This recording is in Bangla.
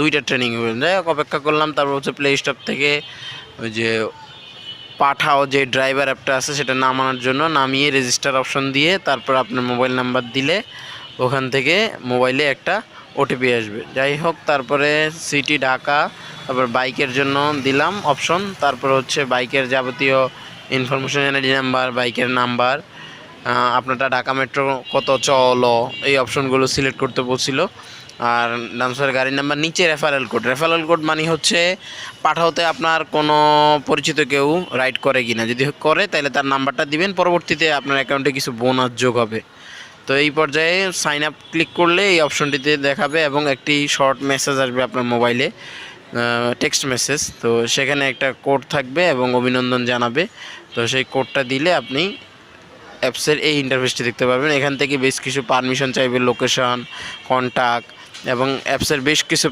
দুইটা ট্রেনিং যাই হোক, অপেক্ষা করলাম, তারপর হচ্ছে প্লে স্টোর থেকে ওই যে পাঠাও যে ড্রাইভার অ্যাপটা আছে, সেটা নামানোর জন্য নামিয়ে রেজিস্টার অপশন দিয়ে তারপর আপনার মোবাইল নাম্বার দিলে ওখান থেকে মোবাইলে একটা ওটিপি আসবে। যাই হোক, তারপরে সিটি ঢাকা, তারপর বাইকের জন্য দিলাম অপশন তারপর হচ্ছে বাইকের যাবতীয় ইনফরমেশন এনআইডি নাম্বার বাইকের নাম্বার আপনারটা ঢাকা মেট্রো কত চলো, এই অপশনগুলো সিলেক্ট করতে বলছিল। আর ডান্সার গাড়ির নাম্বার নিচে রেফারেল কোড রেফারেল কোড মানে হচ্ছে পাঠাওতে আপনার কোনো পরিচিত কেউ রাইড করে কিনা। যদি করে, তাহলে তার নাম্বারটা দিবেন, পরবর্তীতে আপনার অ্যাকাউন্টে কিছু বোনাস যোগ হবে। তো এই পর্যায়ে সাইন আপ ক্লিক করলে এই অপশনটিতে দেখাবে এবং একটি শর্ট মেসেজ আসবে আপনার মোবাইলে টেক্সট মেসেজ তো সেখানে একটা কোড থাকবে এবং অভিনন্দন জানাবে। তো সেই কোডটা দিলে আপনি অ্যাপসের এই ইন্টারফেসটি দেখতে পাবেন এখান থেকে বেশ কিছু পারমিশন চাইবে লোকেশন কন্ট্যাক্ট এবং অ্যাপসের বেশ কিছু